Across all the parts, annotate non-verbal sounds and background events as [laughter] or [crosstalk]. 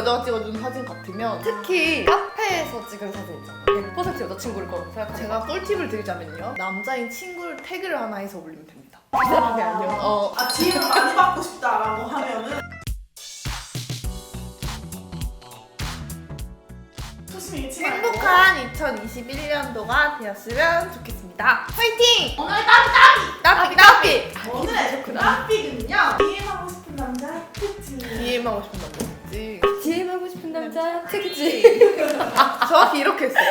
여자가 찍어준 사진 같으면 특히 카페에서 찍은 사진 있잖아. 100% 여자친구일 거라고 생각하는 제가 꿀팁을 드리자면요. 남자인 친구를 태그를 하나 해서 올리면 됩니다. 사람이 아니야. 어, 아 DM을 많이 받고 싶다라고 하면은 행복한 2021년도가 되었으면 좋겠습니다. 화이팅! 오늘 따뜻 따삐 따삐! 오늘 따삐는요 DM 하고 싶은 남자 특징 DM 하고 싶은 남자지. 남자 특지. [laughs] 정확히 이렇게 했어요.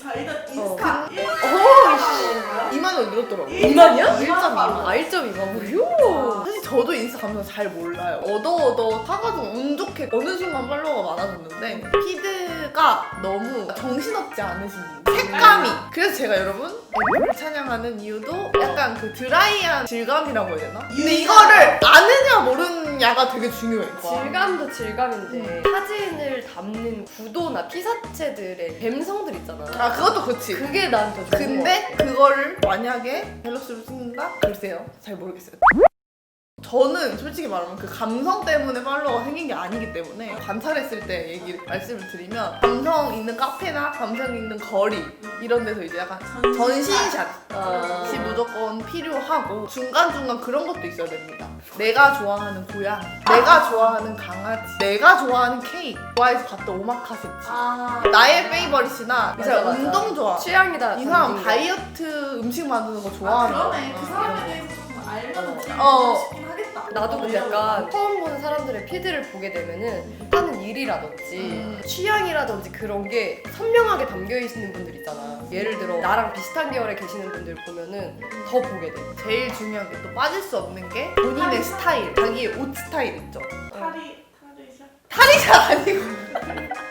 자 일단 인스타 1 오, 2만 원 늘었더라고요. 2만이요? 1.2만. 아 1.2만 뭐요? 저도 인스타 감성 잘 몰라요. 얻어얻어 사가지고 운 좋게 어느 순간 팔로워가 많아졌는데 피드가 너무 정신없지 않으신 분. 색감이. 그래서 제가 여러분 애플을 찬양하는 이유도 약간 그 드라이한 질감이라고 해야 되나? 근데 이거를 아느냐 모르느냐가 되게 중요해. 질감도 질감인데 사진을 담는 구도나 피사체들의 감성들 있잖아. 아 그것도 그치. 그게 난 더 좋은 거 근데 같아. 그거를 만약에 밸런스로 찍는다? 글쎄요. 잘 모르겠어요. 저는 솔직히 말하면 그 감성 때문에 팔로워가 생긴 게 아니기 때문에 관찰했을 때 얘기 말씀을 드리면 감성 있는 카페나 감성 있는 거리 이런 데서 이제 약간 전신샷이 아. 무조건 필요하고 중간중간 그런 것도 있어야 됩니다. 내가 좋아하는 고양이, 내가 좋아하는 강아지, 내가 좋아하는 케이크, 좋아해서 갔던 오마카세집, 아 나의 페이버릿이나 이 맞아, 사람 맞아. 운동 좋아, 취향이다. 이 사람. 다이어트 음식 만드는 거 아, 좋아하는 그러네 거. 그 사람에 대해서 조금 알면 어. 싶긴 하겠다 나도 근데 약간 처음 보는 사람들의 피드를 보게 되면은 하는 일이라든지 음. 취향이라든지 그런 게 선명하게 담겨 있는 분들 있잖아. 예를 들어 나랑 비슷한 계열에 계시는 분들 보면은 더 보게 돼. 제일 중요한 게 또 빠질 수 없는 게 본인의 스타일, 자기의 옷 스타일 있죠. 탈이 탈이죠 탈의샵 아니고.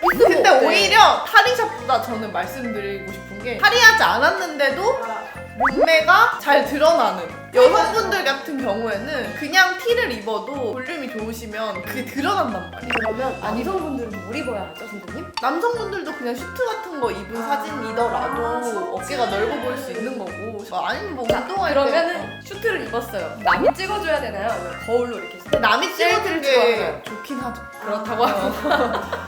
근데 어때? 오히려 탈의샵보다 저는 말씀드리고 싶은 게 탈의하지 않았는데도 아, 몸매가 잘 드러나는 여성분들 같은 경우에는 그냥 티를 입어도 볼륨이 좋으시면 그게 드러난단 말이에요. 그러면 남성분들은 뭘 입어야 하죠, 선생님? 남성분들도 그냥 슈트 같은 거 입은 아, 사진이더라도 셔츠. 어깨가 넓어 보일 수 있는 거고 아니면 뭐 운동할 때 그러면은 슈트를 입었어요. 남이 찍어줘야 되나요? 아니면 거울로 이렇게 근데 남이 셀프를 게 찍어요. 좋긴 하죠. 그렇다고 하고.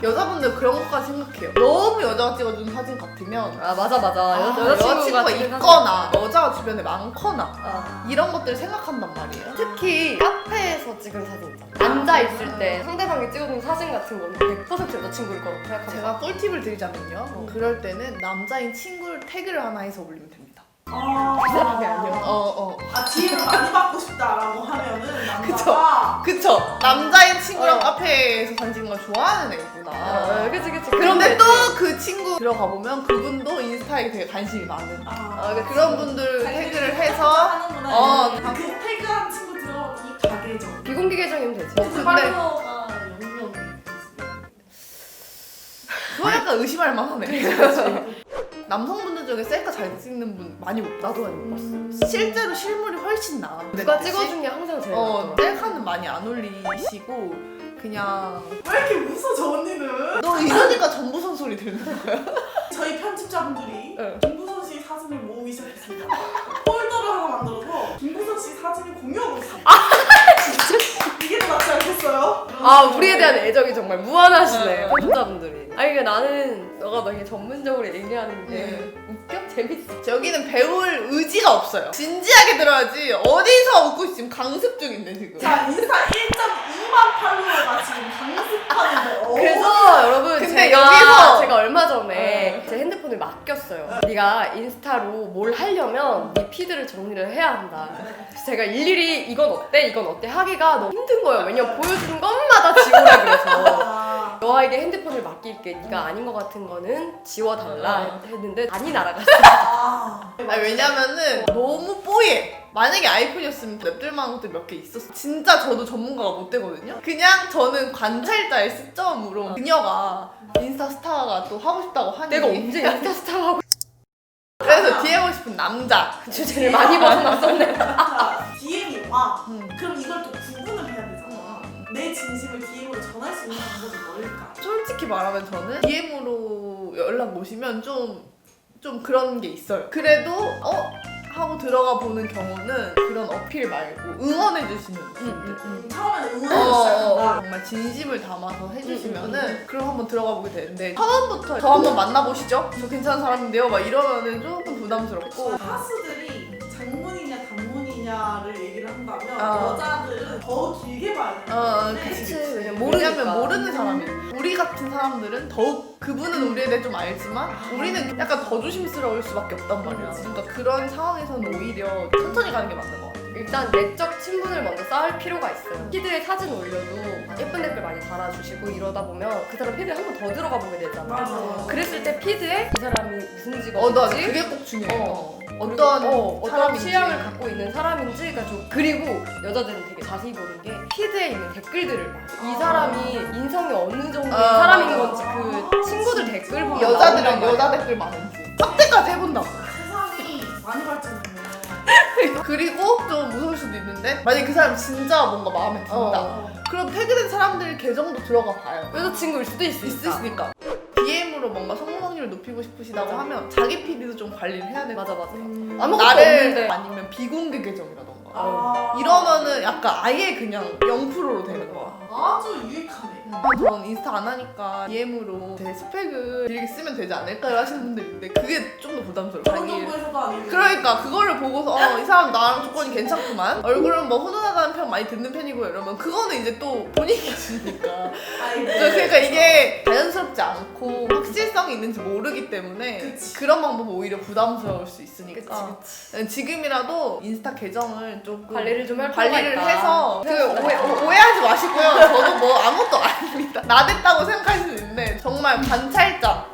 [laughs] 여자분들 그런 것까지 생각해요. 너무 여자가 찍어준 사진 같으면 아 맞아 맞아. 아, 여, 여자친구가 여자친구가 있거나 여자가 주변에 많거나 아. 이런 것들을 생각한단 말이에요. 특히 카페에서 찍은 사진 있잖아. 앉아 있을 때 상대방이 찍어준 사진 같은 거는 100% 여자친구일 거라고 생각합니다. 제가 꿀팁을 드리자면요. 어. 그럴 때는 남자인 친구를 태그를 하나 해서 올리면 됩니다. 아, 사람이 아니야. 어, 어. 아 DM을 많이 받고 싶다라고 하면은 남자가 그쵸. 남자인 친구랑 어. 카페에서 사진 찍는 걸 좋아하는 애구나. 아, 그치 그치. 그런데 그런 또거그 친구 들어가 보면 그분도 인스타에 되게 관심이 많은 아, 아, 그치. 그런 분들 태그를 해서 하는구나. 어, 그 태그한 친구 들어가면 이 가게죠. 비공개 계정이면 되지. 근데 팔로워가 0명 그거 약간 의심할 만하네. [laughs] 남성분들 중에 셀카 잘 찍는 분 많이 못 봐. 나도 많이 못 봤어. 실제로 실물이 훨씬 나아. 누가 찍어준 게 항상 제일 어, 낫더라. 셀카는 많이 안 올리시고 그냥 왜 이렇게 웃어 저 언니는? 너 이러니까 전부선 소리 들는 거야. 저희 편집자분들이 네. 김부선 씨 사진을 모으기 시작했습니다. 폴 사진을 공유하고 있어요. [laughs] 이게 더 낫지 않겠어요? 아 우리에 대한 애정이 정말 무한하시네 편집자분들이. 아니 그러니까 나는 너가 되게 전문적으로 얘기하는 게 네. 웃겨 재밌어. 저기는 배울 의지가 없어요. 진지하게 들어야지. 어디서 웃고? 지금 강습 중인데 지금. 자 인스타 1.2만 팔로워가 지금 강습하는데 어. 그래서 여러분 근데 제가 여기서- 제가 얼마 전에 네. 제 핸드폰을 맡겼어요. 네가 인스타로 뭘 하려면 네 피드를 정리를 해야 한다. 그래서 제가 일일이 이건 어때 이건 어때 하기가 너무 힘든 거예요. 왜냐면 보여주는 것마다 지우라 그래서. 아, 너에게 핸드폰을 맡길게. 네가 아닌 것 같은 거는 지워달라 했는데 많이 날아갔어. [laughs] 아. 아니, 왜냐면은 너무 뽀얘. 만약에 아이폰이었으면 랩들만한 것들 몇개 있었어. 진짜 저도 전문가가 못 되거든요. 그냥 저는 관찰자의 시점으로 그녀가 인스타 스타가 또 하고 싶다고 하니 내가 언제 인스타 스타하고 그래서 DM 하고 싶은 남자. 주제를 많이 벗어났었네. 자 DM이 와. 음. 그럼 이걸 또 구분을 해야 되잖아. 내 진심을 DM으로 전할 수 있는 방법이 뭘까? 솔직히 말하면 저는 DM으로 연락 오시면 좀, 좀 그런 게 있어요. 그래도, 어? 하고 들어가 보는 경우는 그런 어필 말고 응원해 주시는 분들. 음, 처음에는 어, 응원을 어, 시작한다. 정말 진심을 담아서 해주시면은 음, 그럼 한번 들어가 보게 되는데 처음부터 저 한번 만나보시죠. 저 괜찮은 사람인데요. 막 이러면은 조금 부담스럽고 하수들이 장문이냐 단문이냐를 얘기를 한다면 어. 여자들은 더 길게 봐야 되기 어, 어, 그치. 왜냐면 왜냐면 모르니까. 모르는 사람이 우리 같은 사람들은 더욱 그분은 우리에 대해 좀 알지만 우리는 약간 더 조심스러울 수밖에 없단 말이야. 그러니까 그런 상황에서는 오히려 천천히 가는 게 맞는 것 같아. 일단 내적 친분을 먼저 쌓을 필요가 있어요. 피드에 사진 올려도 예쁜 댓글 많이 달아주시고 이러다 보면 그 사람 피드에 한 번 더 들어가 보게 되잖아. 맞아. 그랬을 때 피드에 이 사람이 무슨 어, 나 직업인지 그게 꼭 중요해. 어. 어. 어떤 어, 어떤 사람인지. 취향을 갖고 있는 사람인지가 좀 그리고 여자들은 되게 자세히 보는 게 피드에 있는 댓글들을 봐. 이 아. 사람이 인성이 어느 정도의 아. 사람인 건지 그 친구들 댓글 보면 여자들은 나온단. 여자 댓글 많은지 삭제까지 해본다고. 세상이 많이 발전했네요. [laughs] 그리고 좀 무서울 수도 있는데 만약 그 사람 진짜 뭔가 마음에 든다. 어. 그럼 태그된 사람들 계정도 들어가 봐요. 여자친구일 수도 있으니까. 있으시니까. DM으로 뭔가 성공 확률을 높이고 싶으시다고 맞아. 하면 자기 PD도 좀 관리를 해야 돼. 맞아 맞아. 음. 아무것도 나를 없는데. 아니면 비공개 계정이라던가. 아. 이러면은 약간 아예 그냥 0%로 되는 거야. 아주 유익하네. 아, 전 인스타 안 하니까 DM으로 제 스펙을 이렇게 쓰면 되지 않을까요? 하시는 분들 있는데 그게 좀 더 부담스러워. 자기 정보에서도 아니고. 그러니까 그거를 보고서 어, 이 사람 나랑 조건이 괜찮구만. 얼굴은 뭐 훈훈하다는 평 많이 듣는 편이고 이러면 그거는 이제 또 본인 기준이니까. 아이고. 그러니까 이게 자연스럽지 않고 확실성이 있는지 모르기 때문에 그치. 그런 방법 은 오히려 부담스러울 수 있으니까. 지금이라도 인스타 계정을 조금 관리를 좀할 필요가 관리를 있다. 해서 그 오해, 오- 오해하지 마시고요. 저도 뭐 아무것도 아닙니다. 나댔다고 생각할 수 있는데 정말 관찰점.